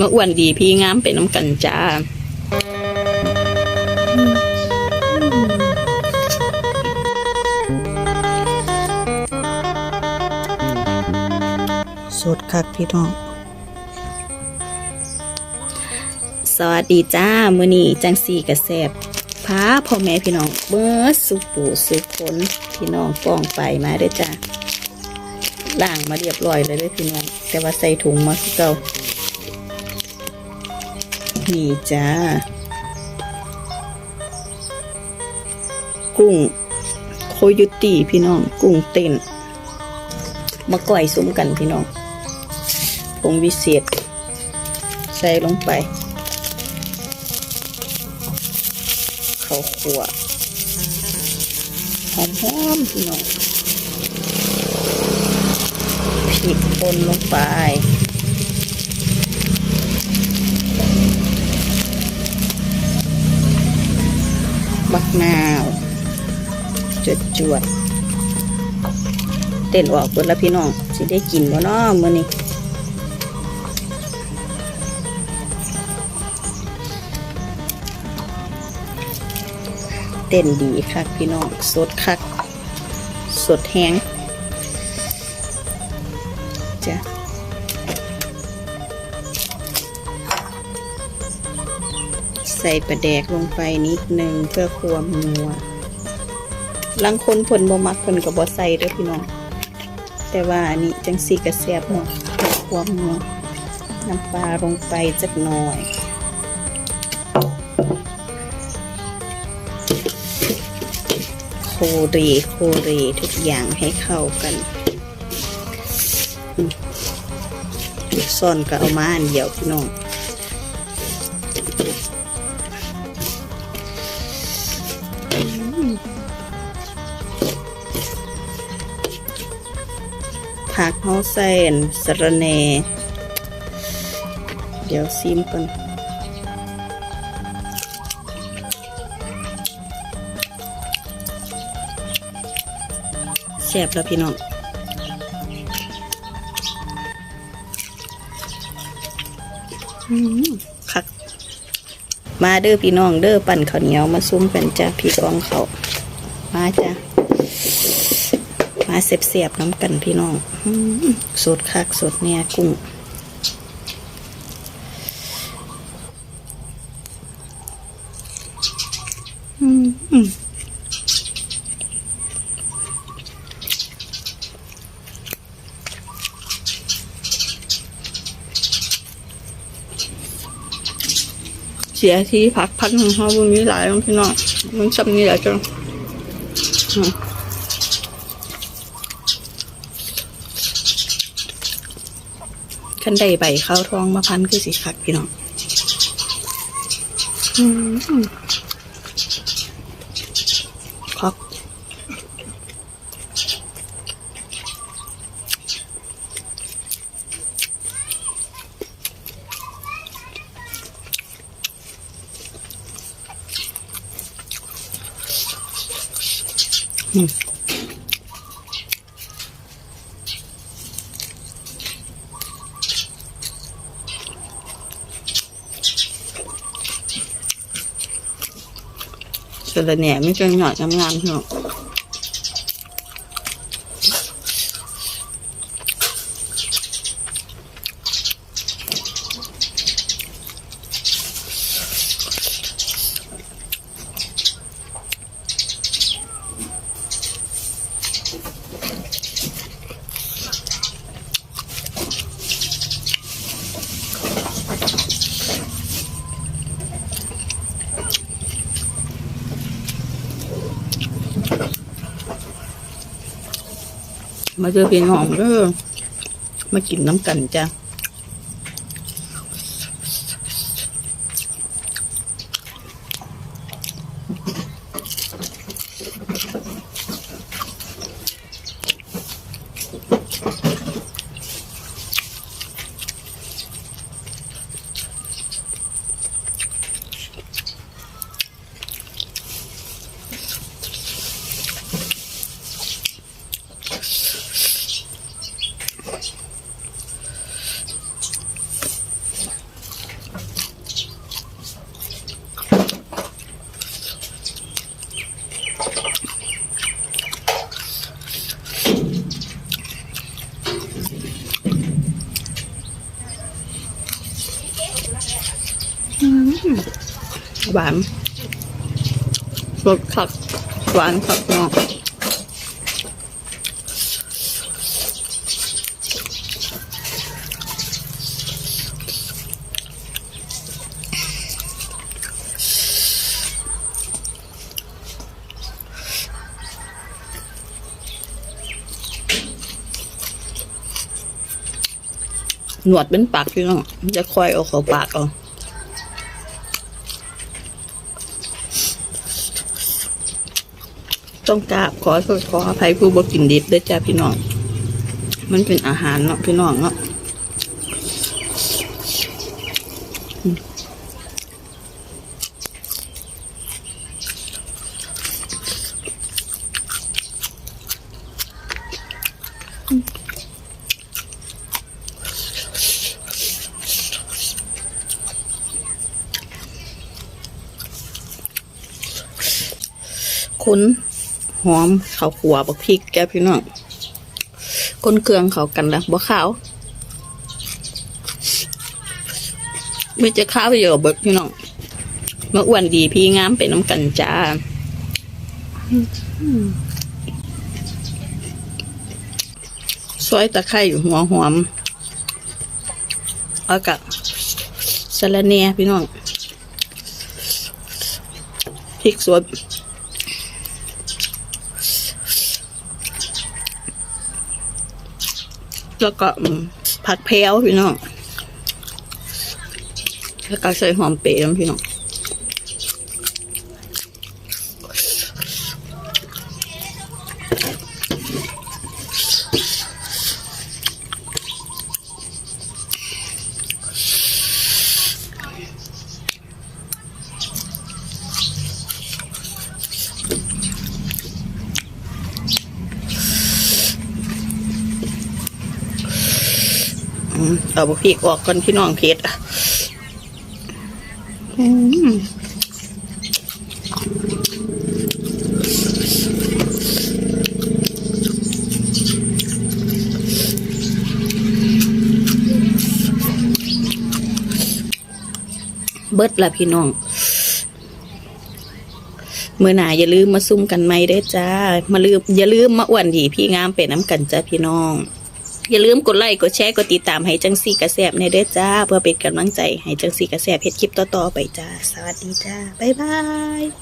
มาอ้วนดีพี่งามเป็นน้ำกันจ้าสดคักพี่น้องสวัสดีจ้ามื้อนี้จังสีกระแสบพาพ่อแม่พี่น้องเบิดสุปูสุผลพี่น้องป้องไปมาเด้อจ้าล่างมาเรียบร้อยเลยเด้อพี่น้อง แต่ว่าใส่ถุงมาคือเก่า นี่จ้า กุ้งโคยุติพี่น้อง กุ้งเต้นมาก่อยซุ้มกันพี่น้องผงวิเศษ ใส่ลงไป ข้าวคั่วหอมๆพี่น้องพริกป่นลงไป บักนาวจดจวดเต้นออกเปิดแล้วพี่น้อง สิได้กินบ่น้อมื้อนี้เต้นดีคักพี่น้อง สดคัก สดแห้ง ใส่ปลาแดกลงไปนิดนึงเพื่อความนัวลังคนผลบ่มักผลกับบ่ใส่ด้อพี่น้อง แต่ว่าอันนี้จังสีกระแซบเนาะเพื่อความนัวน้ำปลาลงไปจักหน่อยโคเรโคเรทุกอย่างให้เข้ากันซ่อนก็เอามาอันเดียวพี่น้อง เฮาใส่อันสระแหน่เดี๋ยวซิมกันแซ่บแล้วพี่น้องอืมคัก มาเด้อพี่น้องเด้อปั่นข้าวเหนียวมาซุ้มกันจ้าพี่กองเขา มาจ้ามาเสียบๆน้ำกันพี่น้อง สดคักสดเนี่ยกุ้งเสียที่พักพักของเขาบนมีหลายของพี่น้องมันจำนี่แหละจ้ะ อืมขันใดใบข้าวทองมาพันคือสิคักพี่น้องอืมคักอืม สระแล้วเนี่ยไม่จนหยอดงามๆเน้อง มาเจอพี่น้อมเด้อมากินน้ำกันจ้ะ หวานรสขักหวานขักเนาะหนวดเป็นปากพี่น้องจะคอยเอาเข้าปากเอา ต้องกราบขอโทษขออภัยผู้บ่กินดิบด้วยจ้าพี่น้อง มันเป็นอาหารเนาะพี่น้องเนาะคุณ หอมข้าวขัวบักพริกแกพี่น้องก้นเครื่องเขากันละบ่ขาวไม่จะข้าวเยอะเบิดพี่น้องมาอ้วนดีพี่งามเป็นน้ำกันจ้าซอยตะไคร้หัวหอมเอากับสะระเนียพี่น้องพริกสด แล้วก็ผัดเพลวพี่น้องแล้วก็ใส่หอมเปรี้ยวพี่น้อง เอาบะพริกออกก่อนพี่น้องเผ็ดอืมเบิดละพี่น้อง เมื่อหนาอย่าลืมมาซุ่มกันไหมได้จ้า มาลืมอย่าลืมมาอ้วนดีพี่งามเป็นน้ำกันจ้าพี่น้อง อย่าลืมกดไลค์กดแชร์กดติดตามให้จังสีกระแสบในเด้อจ้า เพื่อเป็นกำลังใจให้จังสีกระแสบเฮ็ดคลิปต่อๆไปจ้า สวัสดีจ้า บ๊ายบาย